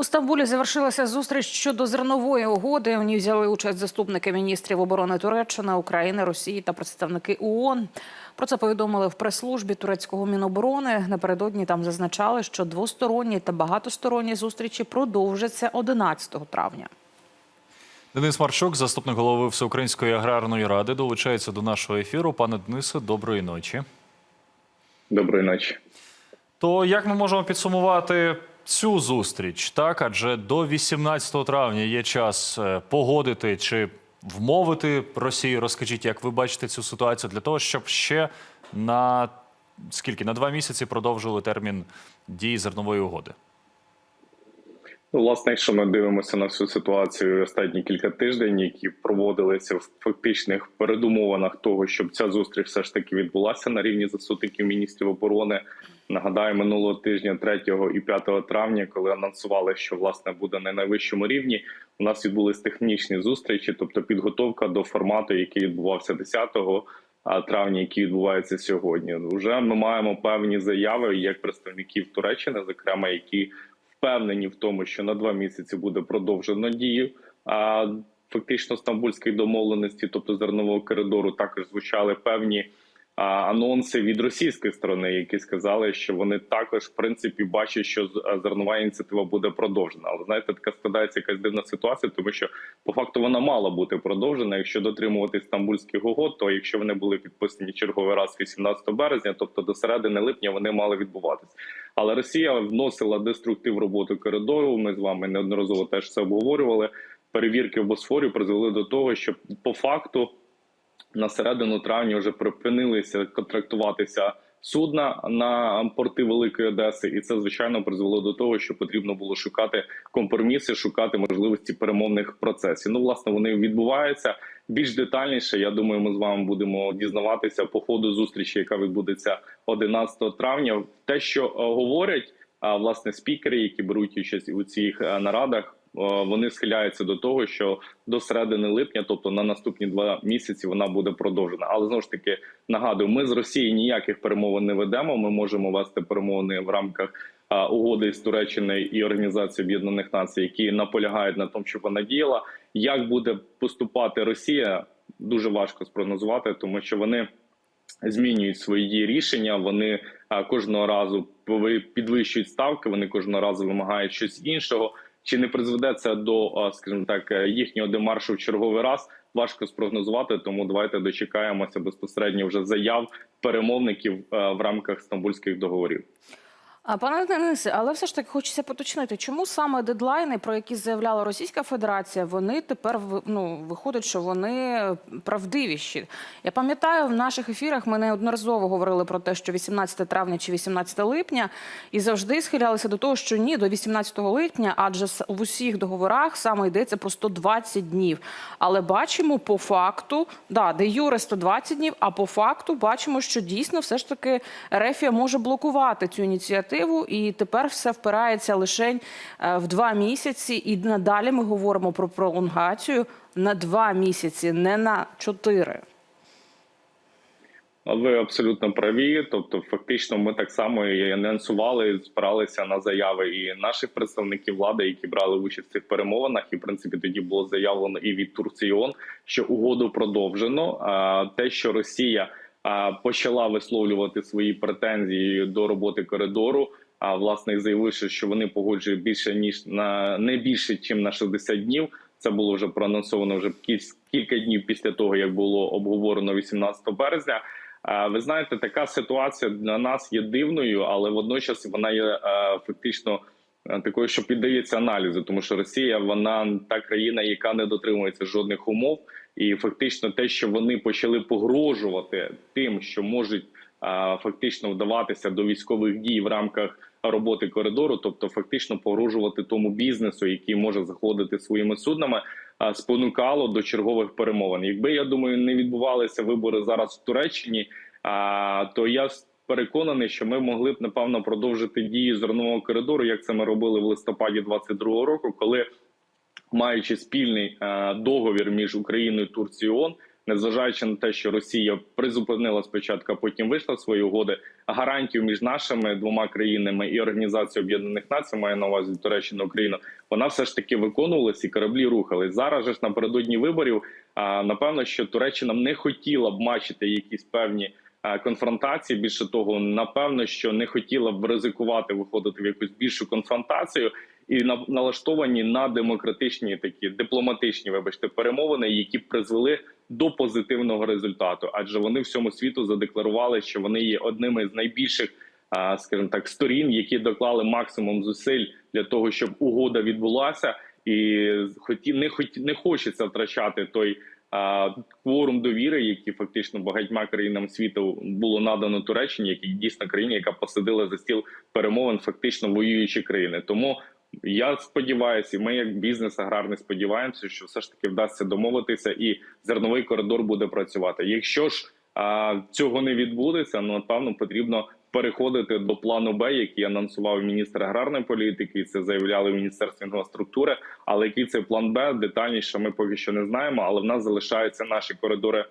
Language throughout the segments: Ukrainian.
У Стамбулі завершилася зустріч щодо зернової угоди. У ній взяли участь заступники міністрів оборони Туреччини, України, Росії та представники ООН. Про це повідомили в прес-службі турецького міноборони. Напередодні там зазначали, що двосторонні та багатосторонні зустрічі продовжаться 11 травня. Денис Марчук, заступник голови Всеукраїнської аграрної ради, долучається до нашого ефіру. Пане Денисе, доброї ночі. Доброї ночі. То як ми можемо підсумувати цю зустріч? Так, адже до 18 травня є час е, погодити чи вмовити Росію. Розкажіть, як ви бачите цю ситуацію для того, щоб ще на скільки на два місяці продовжили термін дії зернової угоди? Ну, власне, якщо ми дивимося на всю ситуацію останні кілька тижнів, які проводилися в фактичних передумовинах того, щоб ця зустріч все ж таки відбулася на рівні заступників міністрів оборони. Нагадаю, минулого тижня, 3 і 5 травня, коли анонсували, що власне буде на найвищому рівні, у нас відбулись технічні зустрічі, тобто підготовка до формату, який відбувався 10 травня, який відбувається сьогодні. Уже ми маємо певні заяви як представників Туреччини, зокрема, які впевнені в тому, що на два місяці буде продовжено дію. А фактично стамбульської домовленості, тобто зернового коридору, також звучали певні анонси від російської сторони, які сказали, що вони також в принципі бачать, що зернова ініціатива буде продовжена. Але знаєте, така складається якась дивна ситуація, тому що по факту вона мала бути продовжена. Якщо дотримувати стамбульських угод, то якщо вони були підписані черговий раз 18 березня, тобто до середини липня вони мали відбуватись. Але Росія вносила деструктив роботу коридору. Ми з вами неодноразово теж це обговорювали. Перевірки в Босфорі призвели до того, що по факту на середину травня вже припинилися контрактуватися судна на порти Великої Одеси, і це звичайно призвело до того, що потрібно було шукати компроміси, шукати можливості перемовних процесів. Ну, власне, вони відбуваються більш детальніше. Я думаю, ми з вами будемо дізнаватися по ходу зустрічі, яка відбудеться 11 травня. Те, що е, говорять власне спікери, які беруть участь у цих е, нарадах. Е, Вони схиляються до того, що до середини липня, тобто на наступні два місяці, вона буде продовжена. Але знову ж таки нагадую, ми з Росії ніяких перемовин не ведемо. Ми можемо вести перемовини в рамках угоди з Туреччиною і Організації Об'єднаних Націй, які наполягають на тому, щоб вона діяла. Як буде поступати Росія, дуже важко спрогнозувати, тому що вони змінюють свої рішення. Вони кожного разу підвищують ставки. Вони кожного разу вимагають щось іншого. Чи не призведе це до, скажімо так, е, їхнього демаршу в черговий раз? Важко спрогнозувати. Тому давайте дочекаємося безпосередньо вже заяв перемовників е, в рамках стамбульських договорів. Пане Денисе, але все ж таки хочеться поточнити, чому саме дедлайни, про які заявляла Російська Федерація, вони тепер ну, виходить, що вони правдивіші. Я пам'ятаю, в наших ефірах ми неодноразово говорили про те, що 18 травня чи 18 липня, і завжди схилялися до того, що ні, до 18 липня, адже в усіх договорах саме йдеться про 120 днів. Але бачимо по факту, да, де юре 120 днів, а по факту бачимо, що дійсно все ж таки Рефія може блокувати цю ініціативу, і тепер все впирається лише в два місяці. І надалі ми говоримо про пролонгацію на два місяці, не на чотири. Ви абсолютно праві. Тобто, фактично, ми так само і анонсували, спиралися на заяви і наших представників влади, які брали участь в цих перемовинах. І в принципі тоді було заявлено і від Турції ООН, що угоду продовжено. А те, що Росія почала висловлювати свої претензії до роботи коридору. А власне заявивши, що вони погоджують більше ніж на не більше, ніж на 60 днів. Це було вже проанонсовано вже кіль- кілька днів після того, як було обговорено 18 березня. Ви знаєте, така ситуація для нас є дивною, але водночас вона є фактично такою, що піддається аналізу, тому що Росія вона та країна, яка не дотримується жодних умов, і фактично те, що вони почали погрожувати тим, що можуть фактично вдаватися до військових дій в рамках роботи коридору, тобто фактично погрожувати тому бізнесу, який може заходити своїми суднами, спонукало до чергових перемовин. Якби я думаю, не відбувалися вибори зараз в Туреччині, то я переконаний, що ми могли б напевно продовжити дії зернового коридору, як це ми робили в листопаді 22-го року, коли маючи спільний е, договір між Україною і Турцією ООН, незважаючи на те, що Росія призупинила спочатку, а потім вийшла з своєї угоди, гарантію між нашими двома країнами і Організацією Об'єднаних Націй, маю на увазі Туреччину Україну, вона все ж таки виконувалась і кораблі рухались. Зараз ж напередодні виборів. А напевно, що Туреччина не хотіла б бачити якісь певні е, конфронтації. Більше того, напевно, що не хотіла б ризикувати виходити в якусь більшу конфронтацію. І на- налаштовані на демократичні такі дипломатичні, вибачте, перемовини, які призвели до позитивного результату, адже вони всьому світу задекларували, що вони є одними з найбільших, скажімо так, сторін, які доклали максимум зусиль для того, щоб угода відбулася, і хоті не хоті не хочеться втрачати той. Кворум довіри, який фактично багатьма країнам світу було надано Туреччині, який дійсно країні, яка посадила за стіл перемовин, фактично воюючі країни. Тому я сподіваюся, і ми, як бізнес аграрний, сподіваємося, що все ж таки вдасться домовитися, і зерновий коридор буде працювати. Якщо ж а, цього не відбудеться, ну напевно потрібно переходити до плану Б, який анонсував міністр аграрної політики. і Це заявляли в міністерстві інфраструктури. Але який це план Б детальніше, ми поки що не знаємо. Але в нас залишаються наші коридори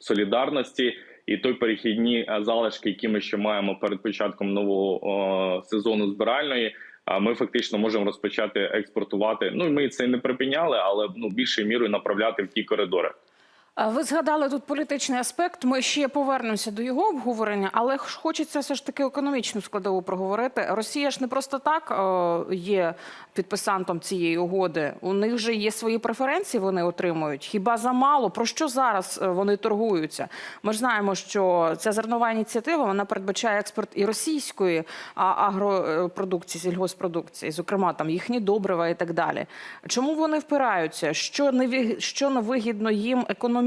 солідарності. І той перехідні залишки, які ми ще маємо перед початком нового о, сезону збиральної, ми фактично можемо розпочати експортувати. Ну ми це не припиняли, але ну більшою мірою направляти в ті коридори. Ви згадали тут політичний аспект. Ми ще повернемося до його обговорення, але хочеться все ж таки економічну складову проговорити. Росія ж не просто так е, є підписантом цієї угоди. У них же є свої преференції. Вони отримують. Хіба замало? Про що зараз е, вони торгуються? Ми ж знаємо, що ця зернова ініціатива вона передбачає експорт і російської агропродукції, сільгоспродукції, зокрема там їхні добрива і так далі. Чому вони впираються? Що не що не вигідно їм економічно?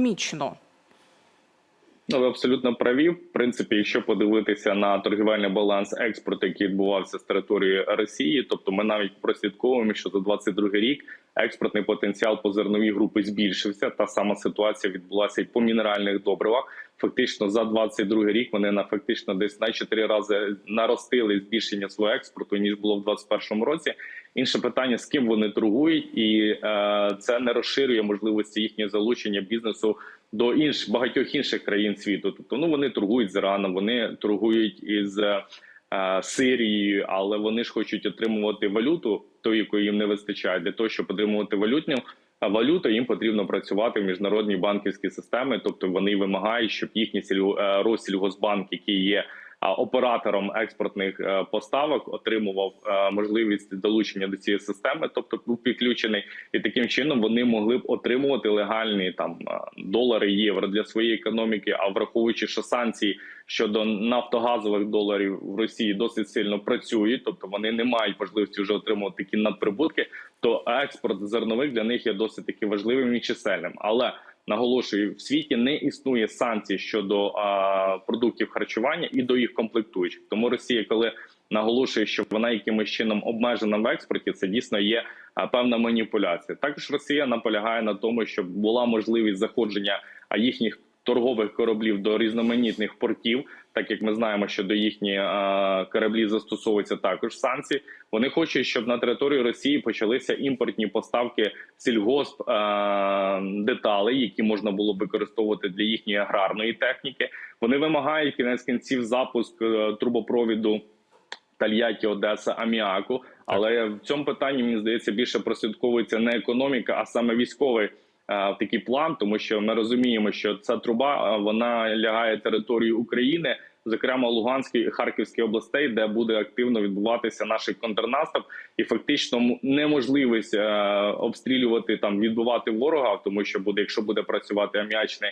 Ну, ви абсолютно праві. В принципі, якщо подивитися на торгівельний баланс експорту, який відбувався з території Росії, тобто ми навіть прослідковуємо, що за 22 рік експортний потенціал по зерновій групи збільшився. Та сама ситуація відбулася і по мінеральних добривах. Фактично за 22 рік вони на фактично десь на 4 рази наростили збільшення свого експорту ніж було в 2021 році. Інше питання з ким вони торгують, і е, це не розширює можливості їхнього залучення бізнесу до інших багатьох інших країн світу. Тобто, ну вони торгують з Іраном, вони торгують із е, Сирією, але вони ж хочуть отримувати валюту, ту, якої їм не вистачає. Для того, щоб отримувати валютню валюту, їм потрібно працювати в міжнародній банківській системі. Тобто вони вимагають, щоб їхній е, який є оператором експортних е, поставок, отримував е, можливість долучення до цієї системи, тобто був підключений, і таким чином вони могли б отримувати легальні там е, долари, євро для своєї економіки. А враховуючи, що санкції щодо нафтогазових доларів в Росії досить сильно працюють, тобто вони не мають можливості вже отримувати такі надприбутки, то експорт зернових для них є досить таки важливим і чисельним. Але наголошую, в світі не існує санкцій щодо а, продуктів харчування і до їх комплектуючих. Тому Росія, коли наголошує, що вона якимось чином обмежена в експорті, це дійсно є а, певна маніпуляція. Також Росія наполягає на тому, щоб була можливість заходження їхніх торгових кораблів до різноманітних портів, так як ми знаємо, що до їхні кораблі застосовуються також санкції. Вони хочуть, щоб на території Росії почалися імпортні поставки сільгосп деталей, які можна було використовувати для їхньої аграрної техніки. Вони вимагають кінець кінців запуск е, трубопровіду. Тольятті, Одеса, Аміаку. Але в цьому питанні мені здається більше прослідковується не економіка, а саме військовий е, такий план, тому що ми розуміємо, що ця труба е, вона лягає територію України, зокрема Луганської і Харківської областей, де буде активно відбуватися наш контрнаступ, і фактично неможливість е, обстрілювати там, відбивати ворога, тому що буде, якщо буде працювати аміачний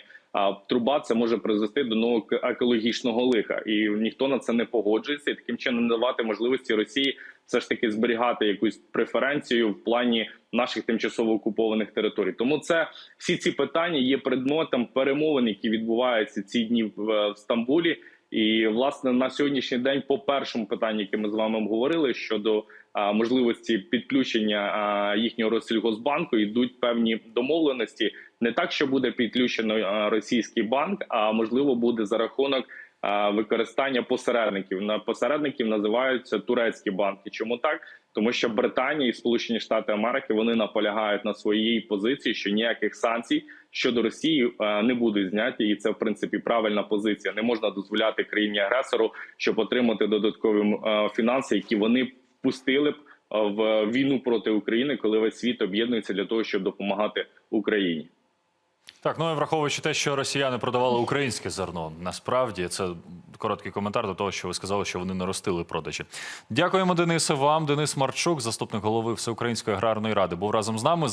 труба, це може призвести до нового екологічного лиха, і ніхто на це не погоджується. І таким чином не давати можливості Росії все ж таки зберігати якусь преференцію в плані наших тимчасово окупованих територій. Тому це всі ці питання є предметом перемовин, які відбуваються ці дні в, е, в Стамбулі. І власне на сьогоднішній день, по першому питанню, яке ми з вами обговорили щодо а, можливості підключення а, їхнього Россельгосбанку, йдуть певні домовленості. Не так, що буде підключено а, російський банк, а можливо буде за рахунок е, використання посередників. На посередників називаються турецькі банки. Чому так? Тому що Британія і Сполучені Штати Америки вони наполягають на своїй позиції, що ніяких санкцій щодо Росії е, не будуть зняті, і це в принципі правильна позиція. Не можна дозволяти країні агресору, щоб отримати додаткові е, фінанси, які вони впустили б е, в війну проти України, коли весь світ об'єднується для того, щоб допомагати Україні. Так, ну і враховуючи те, що росіяни продавали українське зерно, насправді це короткий коментар до того, що ви сказали, що вони наростили продажі. Дякуємо, Денисе. Вам Денис Марчук, заступник голови Всеукраїнської аграрної ради, був разом з нами.